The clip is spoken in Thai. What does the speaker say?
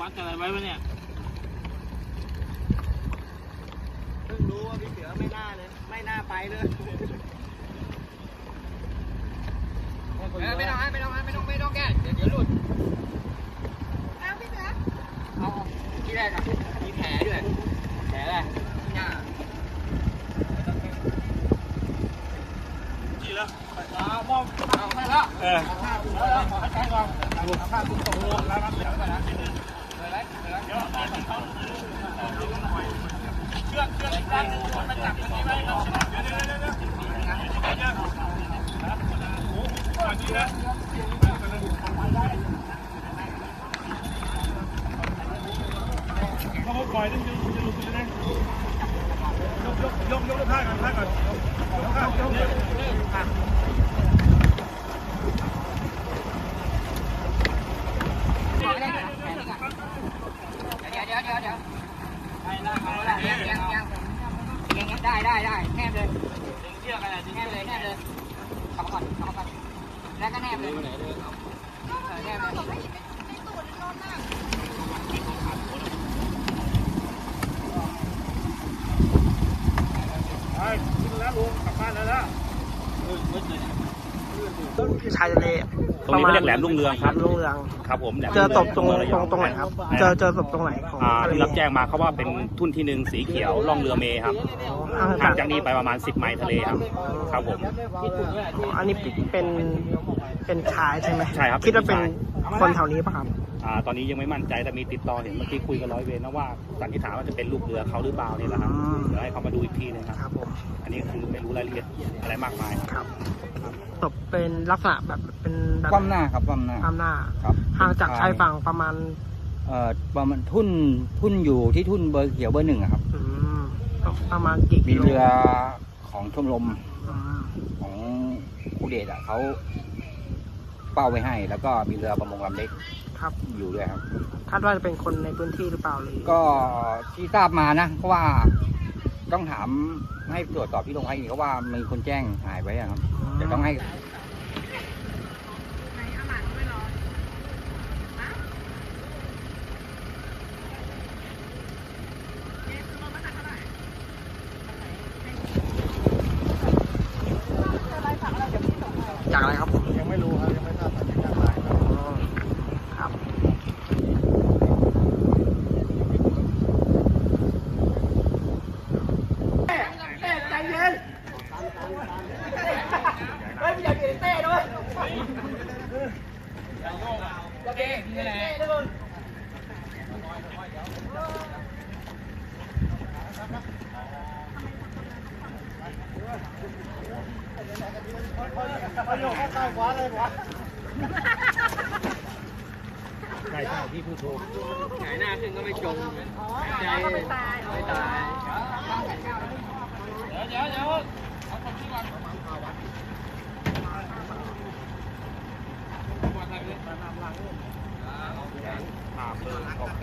มัดอะไรไว้วะเนี่ยเพิ่งรู้ว่าพี่เสือไม่น่าเลย ไม่น่าไปเลยไม่ต้องไม่ต้องไม่ต้องไม่ต้องแก้เดี๋ยวเดี๋ยวหลุดเอาพี่เสือเอาที่แรกอะมีแผลด้วยแผลอะไรเนี่ยกี่แล้วเอามองเอาไปแล้วเออเอาผ้าเอาแล้วขอให้ใจก่อนเอาผ้าตุ้งตรงลงแล้วครับ ปล่อยนี่จะจะหลุดไปเลยยกยกยกยกท่าก่อนท่าก่อนยกท่ายกยกเดี๋ยวเดี๋ยวเดี๋ยวเดี๋ยวยังยังยังยังยังได้ได้ได้แนบเลยเชือกอะไรแนบเลยแนบเลยเข้ามาก่อนเข้ามาก่อน แล้วก็แนบเลยแนบเลยผมไม่เห็นในตูดนอนน่ะไปขึ้นแล้วลุงกลับบ้านแล้วนะ ชายทะเลตรงนี้เขาเรียกแหลมรุ่งเรืองครับรุ่งเรืองครับผมแหลมเจอศพตรงเมืระตยรงตรงไหนครับ เจอเจอศพตรงไหนของอ่าทะเลที่รับแจ้งมาเขาว่าเป็นทุ่นที่หนึ่งสีเขียวล่องเรือเมครับห่างห่างจาจากกนี้ไปประมาณ 10 ไมล์ทะเลครับครับผมอันนี้เป็นเป็นชายใช่ไหมใช่ครับคิดว่าเป็นเป็นชายคนแถวนี้ป่ะครับอ่า ตอนนี้ยังไม่มั่นใจแต่มีติดต่อเห็นเมื่อกี้คุยกับร้อยเวรนะว่าสันนิษฐานว่าจะเป็นลูกเรือเขาหรือเปล่านี่แหละครับอืมเดี๋ยวให้เขามาดูอีกทีหนึงครับครับผมอันนี้คือไม่รู้รายละเอียดอะไรมากมายครับศพเป็นลักษณะแบบเป็นแบบคว่ำหน้าครับคว่ำหน้าความหน้าครับห่างจากชายฝั่งประมาณเอ่อประมาณทุ่นทุ่นอยู่ที่ทุ่นเบอร์เขียวเบอร์หนึ่งอะครับอืมประมาณกี่มีกิโลเรือของชมรมอืมของครูเดชอะเขาเป้าไว้ให้ แล้วก็มีเรือประมงลำเล็กครับอยู่ด้วยครับ คาดว่าจะเป็นคนในพื้นที่หรือเปล่าหรือก็ที่ทราบมานะเพราะว่าต้องถามให้ตรวจสอบที่โรงพักอีกเพราะว่ามีคนแจ้งหายไว้อะครับเดี๋ยวต้องให้ไหนเอาหมาเขาไม่รอฮะเอ๊ะรถมันหนักเท่าไหร่อะไรฝากอะไรเดี๋ยวพี่ส่งให้ จากอะไรครับผม ยังไม่รู้ครับยังไม่ทราบสาเหตุการตายครับ อ๋อครับ ใช่ใช่พี่พูดถูกหงายหน้าขึ้นก็ไม่จมใจก็ไม่ตาย ไม่ตาย เดี๋ยวเดี๋ยว อ่าเพิ่มออกไป